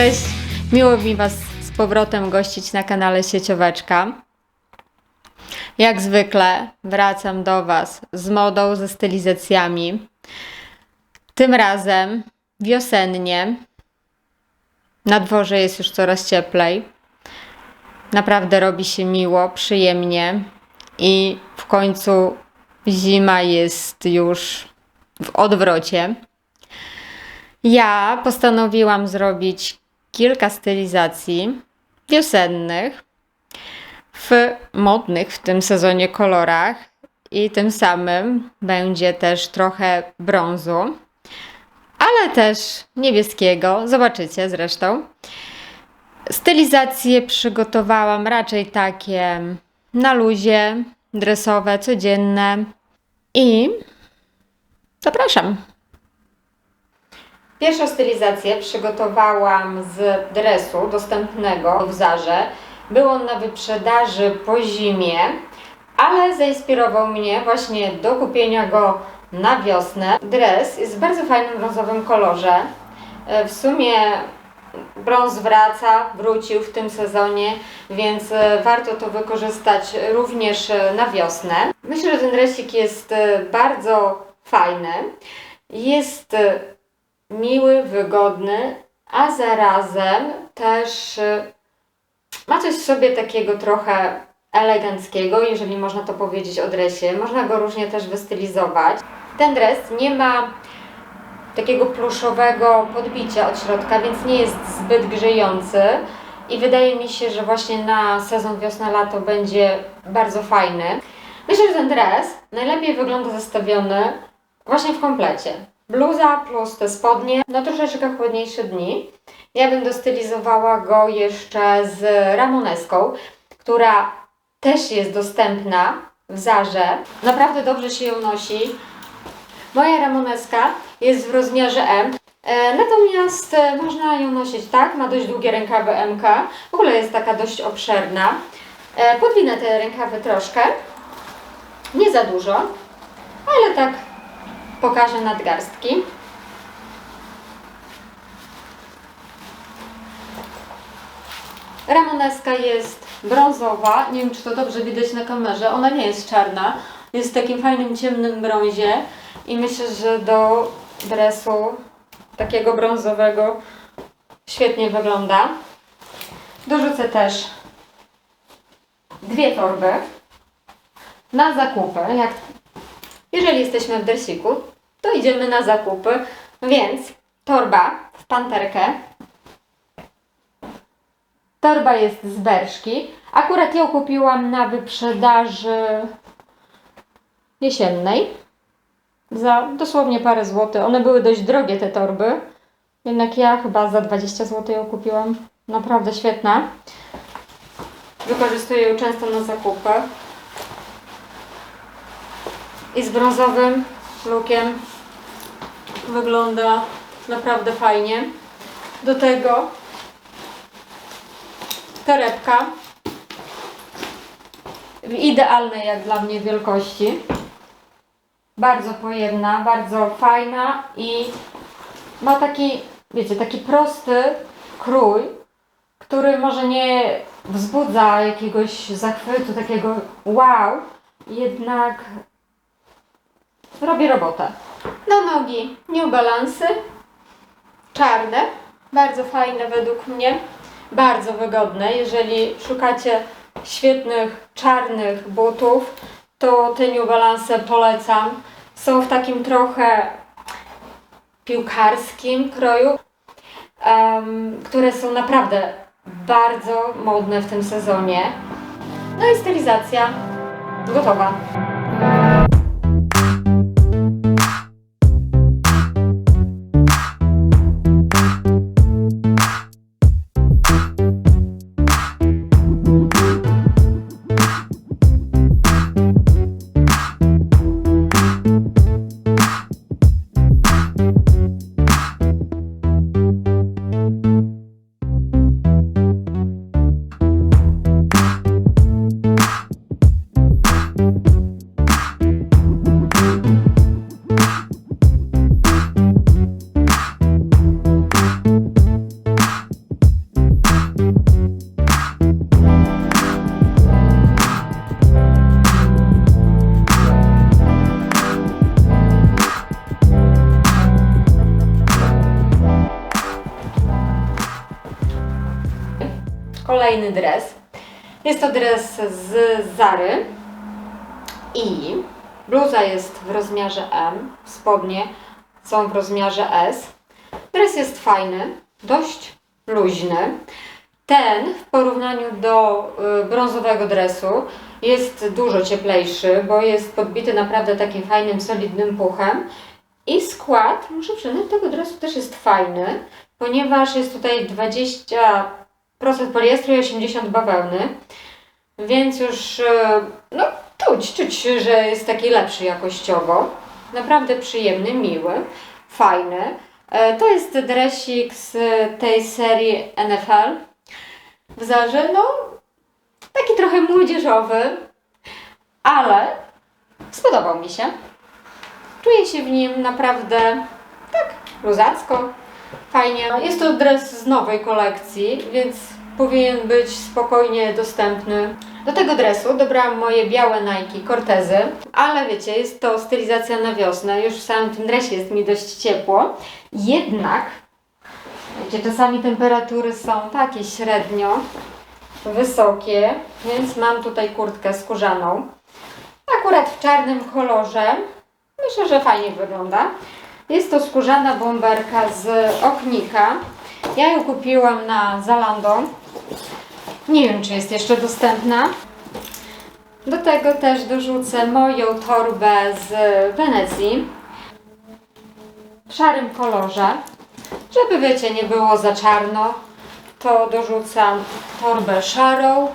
Cześć, miło mi Was z powrotem gościć na kanale Siecioweczka. Jak zwykle wracam do Was z modą, ze stylizacjami. Tym razem wiosennie. Na dworze jest już coraz cieplej. Naprawdę robi się miło, przyjemnie i w końcu zima jest już w odwrocie. Ja postanowiłam zrobić kilka stylizacji wiosennych w modnych w tym sezonie kolorach i tym samym będzie też trochę brązu, ale też niebieskiego. Zobaczycie zresztą. Stylizacje przygotowałam raczej takie na luzie, dresowe, codzienne i zapraszam. Pierwszą stylizację przygotowałam z dresu dostępnego w Zarze. Był on na wyprzedaży po zimie, ale zainspirował mnie właśnie do kupienia go na wiosnę. Dres jest w bardzo fajnym brązowym kolorze. E, W sumie brąz wraca, wrócił w tym sezonie, więc e, warto to wykorzystać również e, na wiosnę. Myślę, że ten dresik jest bardzo fajny. Jest miły, wygodny, a zarazem też y, ma coś w sobie takiego trochę eleganckiego, jeżeli można to powiedzieć o dresie. Można go różnie też wystylizować. Ten dres nie ma takiego pluszowego podbicia od środka, więc nie jest zbyt grzejący i wydaje mi się, że właśnie na sezon wiosna-lato będzie bardzo fajny. Myślę, że ten dres najlepiej wygląda zestawiony właśnie w komplecie. Bluza plus te spodnie na troszeczkę chłodniejsze dni. Ja bym dostylizowała go jeszcze z ramoneską, która też jest dostępna w Zarze. Naprawdę dobrze się ją nosi. Moja ramoneska jest w rozmiarze M. E, natomiast e, można ją nosić tak, ma dość długie rękawy MK. W ogóle jest taka dość obszerna. E, podwinę te rękawy troszkę. Nie za dużo, ale tak pokażę nadgarstki. Ramoneska jest brązowa. Nie wiem, czy to dobrze widać na kamerze. Ona nie jest czarna. Jest w takim fajnym, ciemnym brązie. I myślę, że do dresu takiego brązowego świetnie wygląda. Dorzucę też dwie torby na zakupy. Jak jeżeli jesteśmy w dresiku, to idziemy na zakupy, więc torba w panterkę. Torba jest z Berszki. Akurat ją kupiłam na wyprzedaży jesiennej za dosłownie parę złotych. One były dość drogie te torby, jednak ja chyba za 20 zł ją kupiłam. Naprawdę świetna. Wykorzystuję ją często na zakupy i z brązowym lookiem wygląda naprawdę fajnie. Do tego torebka w idealnej jak dla mnie wielkości. Bardzo pojemna, bardzo fajna i ma taki, wiecie, taki prosty krój, który może nie wzbudza jakiegoś zachwytu, takiego wow, jednak robi robotę. Na nogi New Balance, czarne, bardzo fajne według mnie, bardzo wygodne. Jeżeli szukacie świetnych czarnych butów, to te New Balance polecam. Są w takim trochę piłkarskim kroju, em, które są naprawdę bardzo modne w tym sezonie. No i stylizacja gotowa. Kolejny dres. Jest to dres z Zary i bluza jest w rozmiarze M, spodnie są w rozmiarze S. Dres jest fajny, dość luźny. Ten w porównaniu do y, brązowego dresu jest dużo cieplejszy, bo jest podbity naprawdę takim fajnym, solidnym puchem. I skład, muszę przyznać, tego dresu też jest fajny, ponieważ jest tutaj 20% poliestru i 80% bawełny. Więc już y, no, czuć, czuć, że jest taki lepszy jakościowo. Naprawdę przyjemny, miły, fajny. E, To jest dresik z tej serii NFL w Zarze. No, taki trochę młodzieżowy, ale spodobał mi się. Czuję się w nim naprawdę tak luzacko, fajnie. Jest to dres z nowej kolekcji, więc powinien być spokojnie dostępny. Do tego dresu dobrałam moje białe Nike Cortezy, ale wiecie, jest to stylizacja na wiosnę. Już w samym tym dresie jest mi dość ciepło. Jednak, wiecie, czasami temperatury są takie średnio wysokie, więc mam tutaj kurtkę skórzaną. Akurat w czarnym kolorze. Myślę, że fajnie wygląda. Jest to skórzana bomberka z oknika. Ja ją kupiłam na Zalando. Nie wiem, czy jest jeszcze dostępna. Do tego też dorzucę moją torbę z Wenecji w szarym kolorze. Żeby wiecie, nie było za czarno, to dorzucam torbę szarą.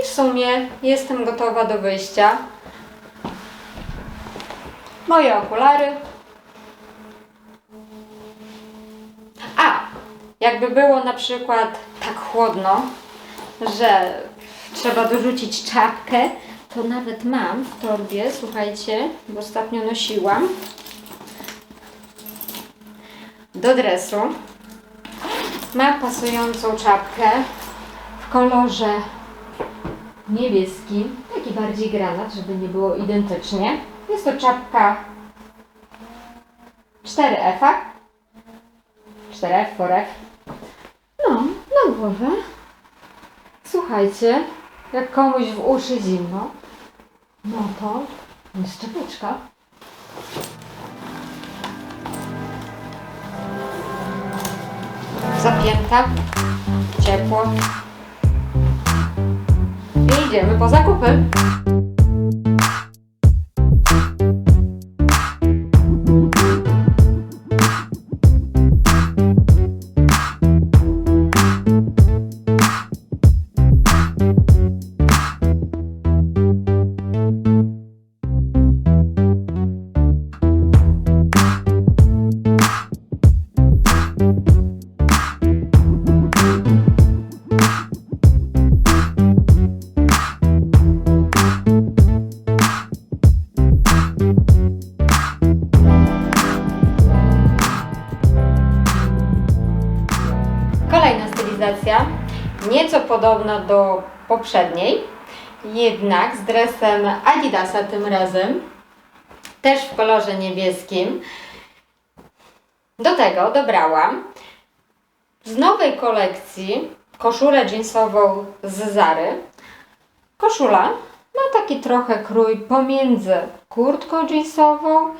I w sumie jestem gotowa do wyjścia. Moje okulary. A, jakby było na przykład tak chłodno, że trzeba dorzucić czapkę, to nawet mam w torbie, słuchajcie, bo ostatnio nosiłam do dresu. Mam pasującą czapkę w kolorze niebieskim, taki bardziej granat, żeby nie było identycznie. Jest to czapka 4F. 4F, 4F. No, na głowę. Słuchajcie, jak komuś w uszy zimno, no to jest czapeczka. Zapięta, ciepło. I idziemy po zakupy. Podobna do poprzedniej, jednak z dresem Adidasa tym razem, też w kolorze niebieskim. Do tego dobrałam z nowej kolekcji koszulę jeansową z Zary. Koszula ma taki trochę krój pomiędzy kurtką jeansową,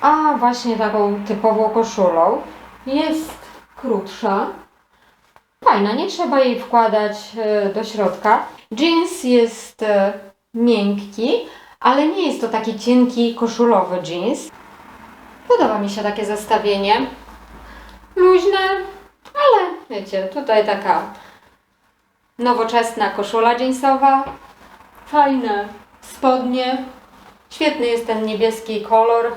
a właśnie taką typową koszulą. Jest krótsza, Fajna, nie trzeba jej wkładać e, do środka. Jeans jest e, miękki, ale nie jest to taki cienki, koszulowy jeans. Podoba mi się takie zestawienie. Luźne, ale wiecie, tutaj taka nowoczesna koszula jeansowa. Fajne spodnie. Świetny jest ten niebieski kolor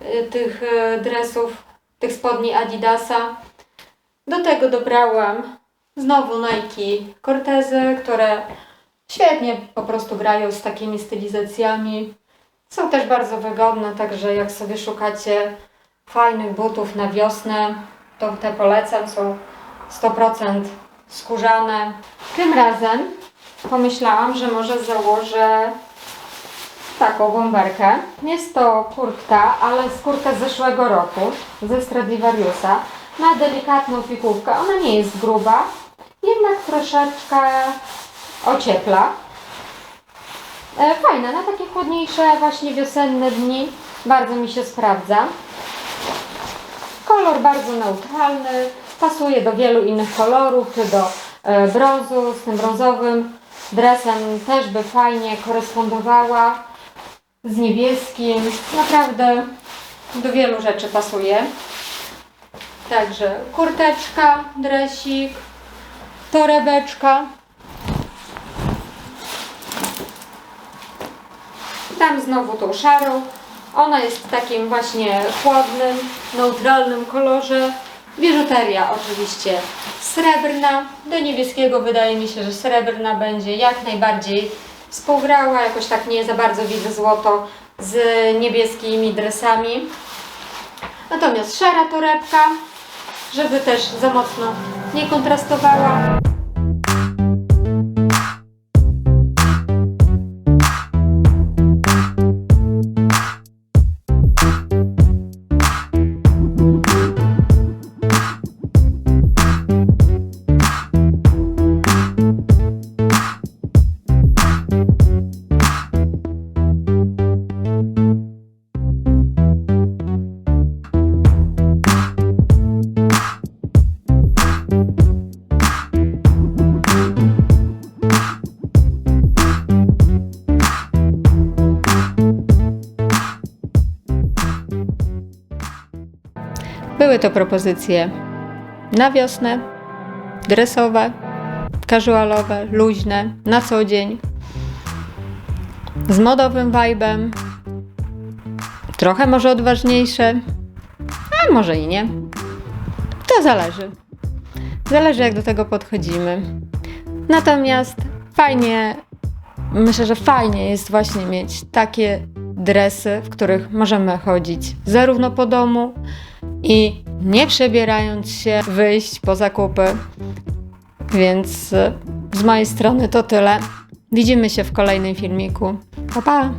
e, tych dresów, tych spodni Adidasa. Do tego dobrałam znowu Nike Cortezy, które świetnie po prostu grają z takimi stylizacjami. Są też bardzo wygodne, także jak sobie szukacie fajnych butów na wiosnę, to te polecam, są 100% skórzane. Tym razem pomyślałam, że może założę taką bomberkę. Jest to kurtka, ale z kurtka z zeszłego roku, ze Stradivariusa. Na delikatną pikułkę. Ona nie jest gruba, jednak troszeczkę ociepla. E, Fajna, na takie chłodniejsze, właśnie wiosenne dni bardzo mi się sprawdza. Kolor bardzo neutralny, pasuje do wielu innych kolorów, czy do e, brązu, z tym brązowym dresem też by fajnie korespondowała z niebieskim. Naprawdę do wielu rzeczy pasuje. Także kurteczka, dresik, torebeczka. Dam znowu tą szarą. Ona jest w takim właśnie chłodnym, neutralnym kolorze. Biżuteria oczywiście srebrna. Do niebieskiego wydaje mi się, że srebrna będzie jak najbardziej współgrała. Jakoś tak nie za bardzo widzę złoto z niebieskimi dresami. Natomiast szara torebka, żeby też za mocno nie kontrastowała. Były to propozycje na wiosnę, dresowe, casualowe, luźne, na co dzień, z modowym vibem, trochę może odważniejsze, a może i nie. To zależy. Zależy jak do tego podchodzimy. Natomiast fajnie, myślę, że fajnie jest właśnie mieć takie dresy, w których możemy chodzić zarówno po domu i nie przebierając się wyjść po zakupy. Więc e, z mojej strony to tyle. Widzimy się w kolejnym filmiku. Pa pa!